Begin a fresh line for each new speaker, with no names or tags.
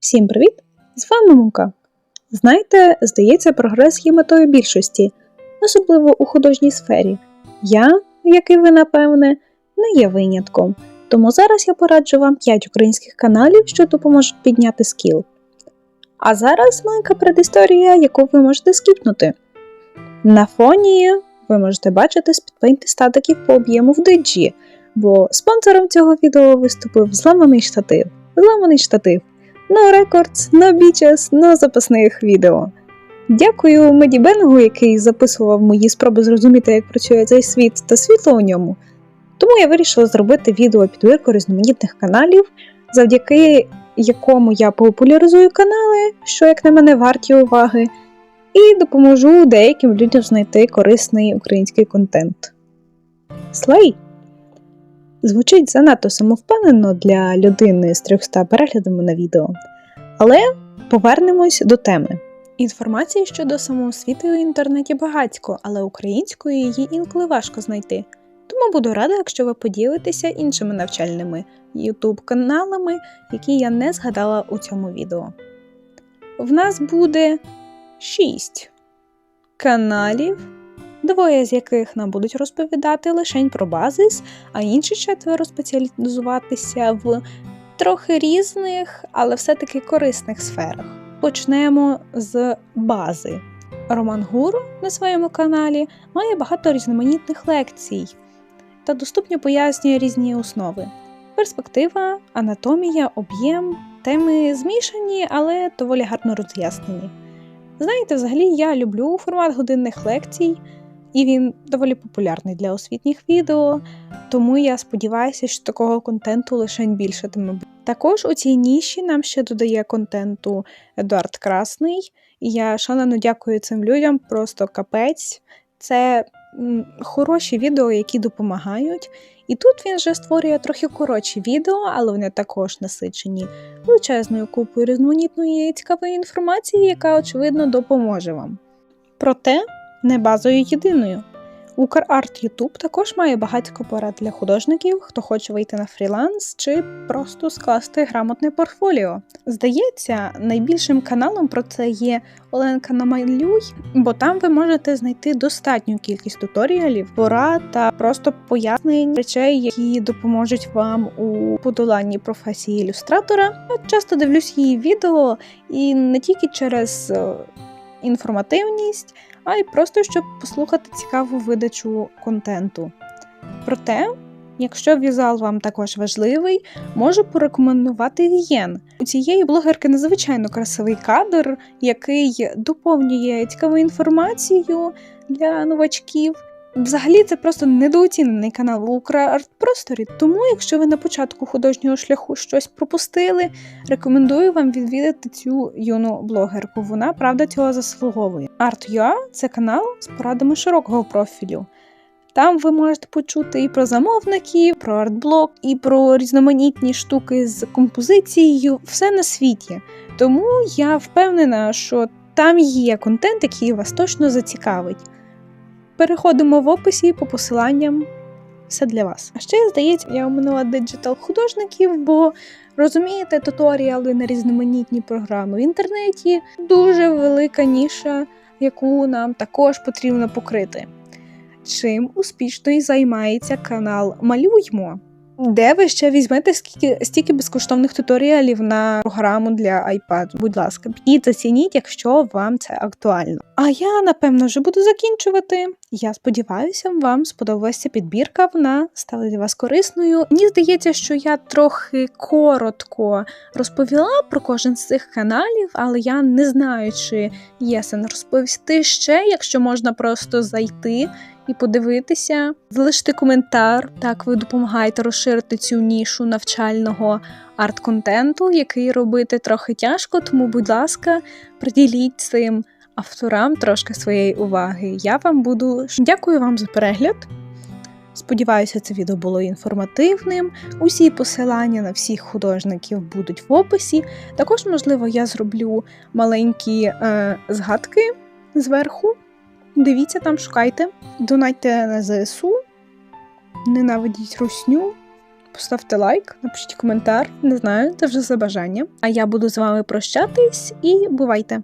Всім привіт! З вами Мука. Знаєте, здається, прогрес є метою більшості, особливо у художній сфері. Я, як і ви, напевне, не є винятком, тому зараз я пораджу вам 5 українських каналів, що допоможуть підняти скіл. А зараз маленька предісторія, яку ви можете скіпнути. На фоні ви можете бачити спідпейнти статиків по об'єму в диджі, бо спонсором цього відео виступив зламаний штатив. Зламаний штатив. No Records, no Beaches, no запасних відео. Дякую Медібенгу, який записував мої спроби зрозуміти, як працює цей світ та світло у ньому. Тому я вирішила зробити відео підбірку різноманітних каналів, завдяки якому я популяризую канали, що, як на мене, варті уваги, і допоможу деяким людям знайти корисний український контент. Слей! Звучить занадто самовпевнено для людини з 300 переглядами на відео. Але повернемось до теми. Інформації щодо самоосвіти у інтернеті багатько, але українською її інколи важко знайти. Тому буду рада, якщо ви поділитеся іншими навчальними YouTube каналами, які я не згадала у цьому відео. В нас буде 6 каналів двоє з яких нам будуть розповідати лише про базис, а інші четверо спеціалізуватися в трохи різних, але все-таки корисних сферах. Почнемо з бази. Роман Гуру на своєму каналі має багато різноманітних лекцій та доступно пояснює різні основи. Перспектива, анатомія, об'єм, теми змішані, але доволі гарно роз'яснені. Знаєте, взагалі я люблю формат годинних лекцій і він доволі популярний для освітніх відео, тому я сподіваюся, що такого контенту лише більшатиме. Також у цій ніші нам ще додає контенту Едуард Красний, і я шалено дякую цим людям, просто капець. Це хороші відео, які допомагають. І тут він вже створює трохи коротші відео, але вони також насичені величезною купою різноманітної цікавої інформації, яка, очевидно, допоможе вам. Проте не базою єдиною. UkrArt YouTube також має багатько порад для художників, хто хоче вийти на фріланс чи просто скласти грамотне портфоліо. Здається, найбільшим каналом про це є Оленка Намалюй, бо там ви можете знайти достатню кількість туторіалів, порад та просто пояснень речей, які допоможуть вам у подоланні професії ілюстратора. Я часто дивлюсь її відео і не тільки через е, інформативність а й просто щоб послухати цікаву видачу контенту. Проте, якщо візуал вам також важливий, можу порекомендувати Вієн. У цієї блогерки надзвичайно красивий кадр, який доповнює цікаву інформацію для новачків. Взагалі, це просто недооцінений канал в Украарт-просторі, тому, якщо ви на початку художнього шляху щось пропустили, рекомендую вам відвідати цю юну блогерку. Вона правда цього заслуговує. Art.ua – це канал з порадами широкого профілю. Там ви можете почути і про замовників, про артблок, і про різноманітні штуки з композицією, все на світі. Тому я впевнена, що там є контент, який вас точно зацікавить. Переходимо в описі по посиланням. Все для вас. А ще, здається, я оминула диджитал художників, бо розумієте, туторіали на різноманітні програми в інтернеті дуже велика ніша, яку нам також потрібно покрити. Чим успішно і займається канал Малюймо. Де ви ще візьмете скільки стільки безкоштовних туторіалів на програму для iPad? Будь ласка, підіть зацініть, якщо вам це актуально. А я напевно вже буду закінчувати. Я сподіваюся, вам сподобалася підбірка. Вона стала для вас корисною. Мені здається, що я трохи коротко розповіла про кожен з цих каналів, але я не знаю, чи є сенс розповісти ще, якщо можна просто зайти і подивитися, залишити коментар. Так ви допомагаєте розширити цю нішу навчального арт-контенту, який робити трохи тяжко. Тому, будь ласка, приділіть цим авторам трошки своєї уваги. Я вам буду дякую вам за перегляд. Сподіваюся, це відео було інформативним. Усі посилання на всіх художників будуть в описі. Також, можливо, я зроблю маленькі е, згадки зверху. Дивіться там, шукайте, донайте на ЗСУ, ненавидіть русню, поставте лайк, напишіть коментар, не знаю, це вже за бажання. А я буду з вами прощатись і бувайте!